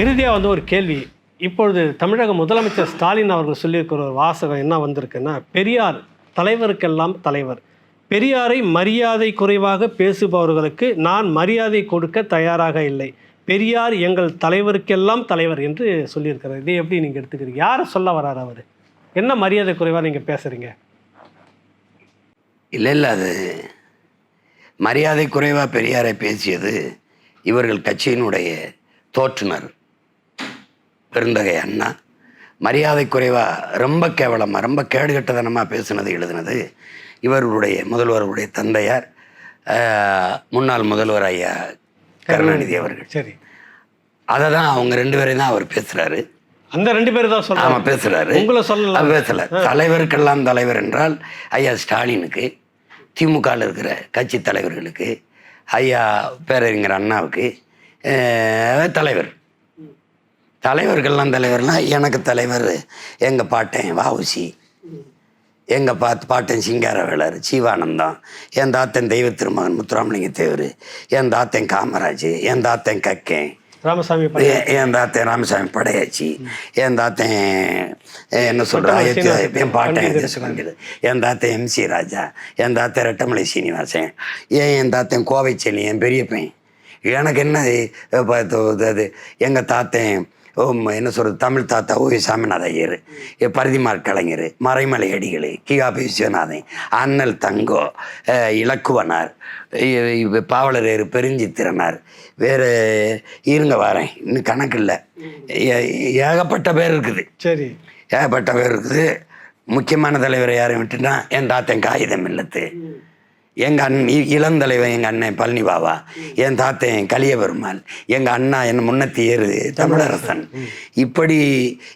இறுதியாக வந்து ஒரு கேள்வி. இப்பொழுது தமிழக முதலமைச்சர் ஸ்டாலின் அவர்கள் சொல்லியிருக்கிற ஒரு வாசகம் என்ன வந்திருக்குன்னா பெரியார் தலைவருக்கெல்லாம் தலைவர். பெரியாரை மரியாதை குறைவாக பேசுபவர்களுக்கு நான் மரியாதை கொடுக்க தயாராக இல்லை. பெரியார் எங்கள் தலைவருக்கெல்லாம் தலைவர் என்று சொல்லியிருக்கிறார். இதை எப்படி நீங்கள் எடுத்துக்கிறீங்க? யாரை சொல்ல வரார் அவர்? என்ன மரியாதை குறைவாக நீங்கள் பேசுகிறீங்க இல்லை இல்லை அது மரியாதை குறைவாக பெரியாரை பேசியது இவர்கள் கட்சியினுடைய தோற்றுனர். பெருந்தகை அண்ணா. மரியாதை குறைவாக ரொம்ப கேவலமாக ரொம்ப கேடுகட்டதனமாக பேசுனது எழுதுனது இவர்களுடைய முதல்வருடைய தந்தையார் முன்னாள் முதல்வர் ஐயா கருணாநிதி அவர்கள். சரி. அதை தான் அவங்க ரெண்டு பேரையும் தான் அவர் பேசுகிறாரு அந்த ரெண்டு பேரும் தான் ஆமா சொல்கிறாங்க பேசுறாரு. உங்களை சொல்லலாம். பேசல. தலைவருக்கெல்லாம் தலைவர் என்றால் ஐயா ஸ்டாலினுக்கு திமுகவில் இருக்கிற கட்சி தலைவர்களுக்கு ஐயா பேரறிஞர் அண்ணாவுக்கு தலைவர். தலைவர்கள்லாம் தலைவர்லாம் எனக்கு தலைவர் எங்கள் பாட்டன் வாவுசி எங்கள் பாத் பாட்டன் சிங்காரவேலர் ஜீவானந்தம் என் தாத்தன் தெய்வ திருமகன் முத்துராமலிங்க தேவர் என் தாத்தன் காமராஜ் என் தாத்தன் கக்கேன் ராமசாமி என் தாத்தன் ராமசாமி படையாச்சி என் தாத்தன் என்ன சொல்கிறா என் பாட்டன் தேசபங்கர் என் தாத்தன் எம்சி ராஜா என் தாத்தன் ரெட்டமலை சீனிவாசன் ஏன் என் தாத்தன் கோவைச்செல்லி என் பெரியப்பன். எனக்கு என்ன அது எங்கள் தாத்தன் என்ன சொல்கிறது தமிழ் தாத்தா ஓ சாமிநாத ஐயர் பரிதிமார் கலைஞர் மறைமலை அடிகள் கிகாபி விஸ்வநாதன் அண்ணல் தங்கோ இலக்குவனார் பாவலரேறு பெருஞ்சித்திரனார் வேறு இருங்க வரேன் இன்னும் கணக்கு இல்லை. ஏகப்பட்ட பேர் இருக்குது. சரி. ஏகப்பட்ட பேர் இருக்குது. முக்கியமான தலைவரை யாரையும் விட்டுனா என் தாத்தன் காகிதம் இல்லத்து. எங்கள் அண் இளந்தலைவன் எங்கள் அண்ணன் பழனி பாபா என் தாத்தன் கலிய பெருமாள் எங்கள் அண்ணா என் முன்னத்தி ஏறு தமிழரசன். இப்படி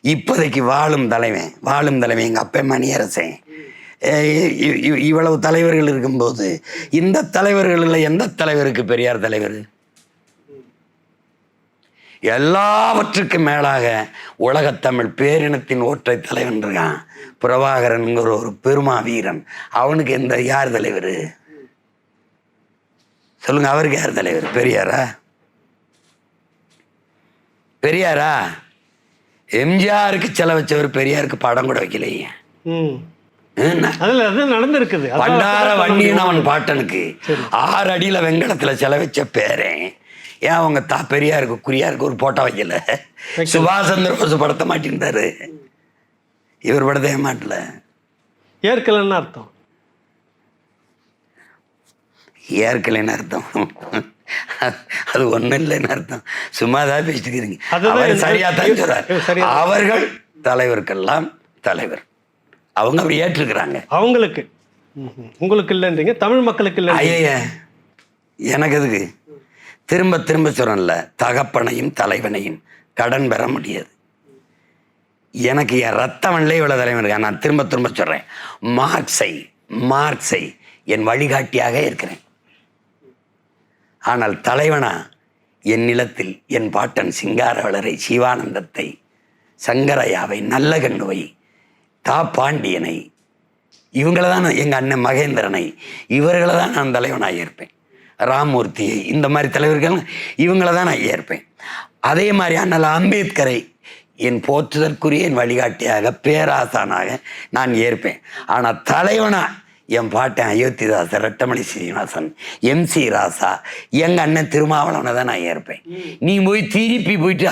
இப்போதைக்கு வாழும் தலைவன் வாழும் தலைவன் எங்கள் அப்பன் மணியரசன். இ- இவ்வளவு தலைவர்கள் இருக்கும்போது இந்த தலைவர்களில் எந்த தலைவருக்கு பெரியார் தலைவர்? எல்லாவற்றுக்கும் மேலாக உலகத்தமிழ் பேரினத்தின் ஒற்றை தலைவன் இருக்கான். பிரபாகரன்கிற ஒரு பெருமா வீரன் அவனுக்கு எந்த யார் தலைவர்? சொல்லுங்க அவருக்கு யார் தலைவர்? பெரியாரா? பெரியாரா? எம்ஜிஆருக்கு செல வச்சவர் பெரியாருக்கு படம் கூட வைக்கலையே. நடந்திருக்குது. பண்டார வண்டின்னு அவன் பாட்டனுக்கு. ஆறு அடியில வெங்கலத்துல செலவச்ச பேரன் ஏன் அவங்க தா பெரியாருக்கு குறியாருக்கு ஒரு போட்டோ வைக்கல. சுபாஷ் சந்திர போஸ் படத்தை மாட்டிருந்தாரு. இவர் படத்தை ஏன் மாட்டல? ஏற்கலைன்னு அர்த்தம். ஏற்கலைன்னு அர்த்தம். அது ஒண்ணும் இல்லைன்னு அர்த்தம். சும்மா தான் அதுதான் அவர் இந்த- சரியா தான் சரியா- அவர்கள் தலைவருக்கெல்லாம் தலைவர். அவங்க அப்படி ஏற்றுக்கிறாங்க அவங்களுக்கு. உங்களுக்கு இல்லைன்றீங்க தமிழ் மக்களுக்கு இல்லை ஐய எனக்கு எதுக்கு? திரும்ப திரும்ப சொல்றேன்ல தகப்பனையும் தலைவனையும் கடன் பெற முடியாது. எனக்கு என் ரத்தவன்லே இவ்வளோ தலைவன் இருக்கா நான் திரும்ப திரும்ப சொல்கிறேன் மார்க்ஸை மார்க்ஸை என் வழிகாட்டியாக இருக்கிறேன். ஆனால் தலைவனா என் நிலத்தில் என் பாட்டன் சிங்காரவளரை சிவானந்தத்தை சங்கரையாவை நல்லகண்ணுவை தா பாண்டியனை இவங்கள தான் எங்கள் அண்ணன் மகேந்திரனை இவர்களை தான் நான் தலைவனாக ஏற்பேன். ராமூர்த்தியை இந்த மாதிரி தலைவர்கள் இவங்கள தான் நான் ஏற்பேன். அதே மாதிரி அண்ணல் அம்பேத்கரை என் போற்றுதற்குரிய என் வழிகாட்டியாக பேராசானாக நான் ஏற்பேன். ஆனால் தலைவனா என் பாட்டன் அயோத்திதாசர் ரெட்டமலை சீனிவாசன் எம் சி ராசா எங்கள் அண்ணன் திருமாவளவனை தான் நான் ஏற்பேன். நீ போய் திருப்பி போயிட்டு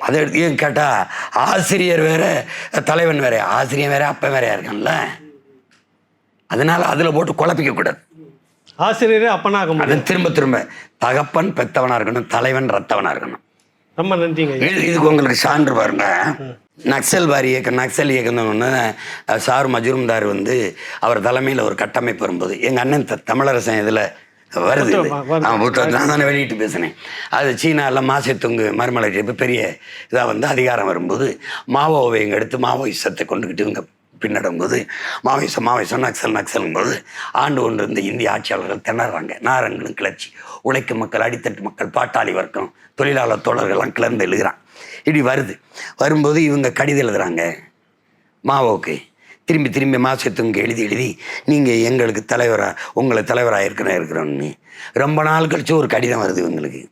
அதை எடுத்து ஏன் கேட்டா ஆசிரியர் வேற தலைவன் வேற ஆசிரியர் வேற அப்பன் வேறையா இருக்கான்ல. அதனால அதுல போட்டு குழப்பிக்க கூடாது. ஆசிரியரே அப்பனாக அது திரும்ப திரும்ப தகப்பன் பெத்தவனா இருக்கணும் தலைவன் ரத்தவனா இருக்கணும். ரொம்ப நன்றிங்க இதுக்கு உங்களுக்கு சான்று பாருங்க. நக்சல் வாரி இயக்கம் நக்சல் இயக்கம் ஒன்று சார் மஜுரும்தார் வந்து அவர் தலைமையில் ஒரு கட்டமைப்பு வரும்போது எங்கள் அண்ணன் த- தமிழரசன் இதில் வருது நான் தானே வெளியிட்டு பேசினேன். அது சீனாவில் மாசத்துங்கு மறுமலை இப்போ பெரிய இதாக வந்து அதிகாரம் வரும்போது மாவோவை இங்கே எடுத்து மாவோயிசத்தை கொண்டுக்கிட்டு இவங்க பின்னடும்போது மாவோயிசம் மாவோயிசம் நக்சல் நக்சலும்போது ஆண்டு கொண்டு இருந்த இந்திய ஆட்சியாளர்கள் திணறாங்க. நாரங்களும் கிளர்ச்சி. உழைக்கும் மக்கள் அடித்தட்டு மக்கள் பாட்டாளி வர்க்கம் தொழிலாளர் தோழர்கள்லாம் கிளர்ந்து எழுதுகிறான் இப்படி வருது. வரும்போது இவங்க கடிதம் எழுதுறாங்க. மாவோக்கு திரும்பி திரும்பி மாசத்துங்க எழுதி எழுதி நீங்கள் எங்களுக்கு தலைவராக உங்களை தலைவராக இருக்கிற இருக்கிறோன்னு ரொம்ப நாள் கழிச்சு ஒரு கடிதம் வருது இவங்களுக்கு.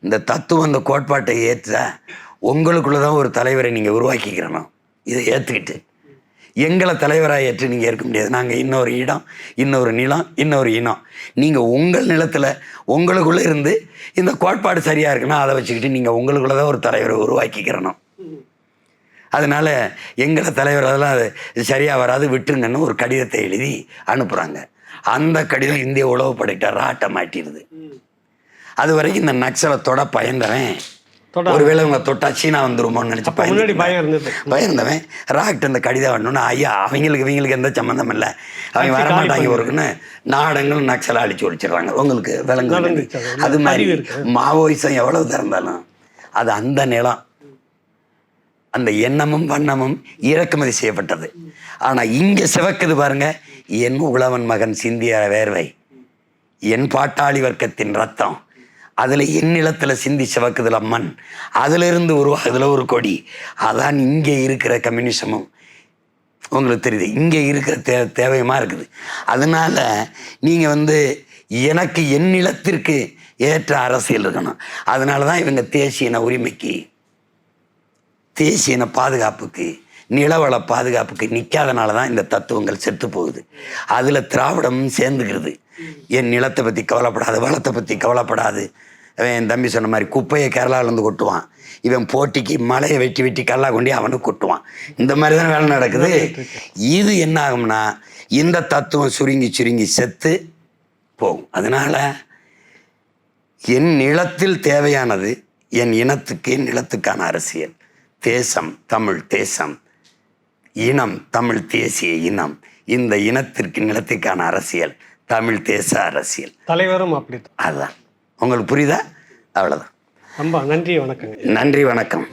இந்த தத்துவம் இந்த கோட்பாட்டை ஏற்றுதா உங்களுக்குள்ளே தான் ஒரு தலைவரை நீங்கள் உருவாக்கிக்கிறணும். இதை ஏற்றுக்கிட்டு எங்களை தலைவராக ஏற்று நீங்கள் ஏற்க முடியாது. நாங்கள் இன்னொரு இடம் இன்னொரு நிலம் இன்னொரு இனம். நீங்கள் உங்கள் நிலத்தில் உங்களுக்குள்ளே இருந்து இந்த கோட்பாடு சரியாக இருக்குன்னா அதை வச்சுக்கிட்டு நீங்கள் உங்களுக்குள்ள தான் ஒரு தலைவரை உருவாக்கிக்கிறணும். அதனால எங்களை தலைவர் அதெல்லாம் அது சரியாக வராது விட்டுருங்கன்னு ஒரு கடிதத்தை எழுதி அனுப்புகிறாங்க அந்த கடிதம் இந்திய உளவுப்படைக்கிட்ட ராட்டை மாட்டிடுது. அது வரைக்கும் இந்த நக்சலை தொட பயந்தவன் ஒருவேளை இவங்க தொட்டா சீனா வந்துருமோன்னு நினச்சி முன்னாடி பயம் இருந்தது. பயந்தவன். ராக்ட் அந்த கடிதம் வரணும்னு ஐயா அவங்களுக்கு இவங்களுக்கு எந்த சம்மந்தம் இல்லை. அவங்க வரமாட்டாங்க ஒருக்குன்னு நாடங்கள் நக்சலை அழிச்சு ஒழிச்சிடுறாங்க உங்களுக்கு விலங்கு அது. மாதிரி. மாவோயிசம் எவ்வளவு திறந்தாலும் அது அந்த நிலம் அந்த எண்ணமும் வண்ணமும் இறக்குமதி செய்யப்பட்டது. ஆனா இங்க சிவக்குது பாருங்க என் உழவன் மகன் சிந்திய வேர்வை. என் பாட்டாளி வர்க்கத்தின் ரத்தம். அதில் என்னிலத்தில் சிந்தி சிவக்குதில் அம்மன். அதிலிருந்து உருவாகுதுல ஒரு கொடி. அதான் இங்கே இருக்கிற கம்யூனிசமும். உங்களுக்கு தெரியுது இங்கே இருக்கிற தே தேவையமாக இருக்குது. அதனால் நீங்கள் வந்து எனக்கு என் நிலத்திற்கு ஏற்ற அரசியல் இருக்கணும். அதனால தான் இவங்க தேசியன உரிமைக்கு தேசியன பாதுகாப்புக்கு நிலவள பாதுகாப்புக்கு நிற்காதனால தான் இந்த தத்துவங்கள் செத்து போகுது. அதில் திராவிடமும் சேர்ந்துக்கிறது. என் நிலத்தை பற்றி கவலைப்படாது வளத்தை பற்றி கவலைப்படாது. அவன் என் தம்பி சொன்ன மாதிரி குப்பையை கேரளாவிலேருந்து கொட்டுவான். இவன் போட்டிக்கு மலையை வெட்டி வெட்டி கல்லா கொண்டு அவனுக்கு கொட்டுவான். இந்த மாதிரி தான் வேலை நடக்குது. இது என்ன ஆகும்னா இந்த தத்துவம் சுருங்கி சுருங்கி செத்து போகும். அதனால் என் நிலத்தில் தேவையானது என் இனத்துக்கு என் நிலத்துக்கான அரசியல். தேசம் தமிழ் தேசம். இனம் தமிழ் தேசிய இனம். இந்த இனத்திற்கு நிலத்துக்கான அரசியல் தமிழ் தேச அரசியல். தலைவரும் அப்படித்தான். அதுதான் உங்களுக்கு புரியுதா? அவ்வளோதான் ரொம்ப நன்றி வணக்கங்க. நன்றி வணக்கம்.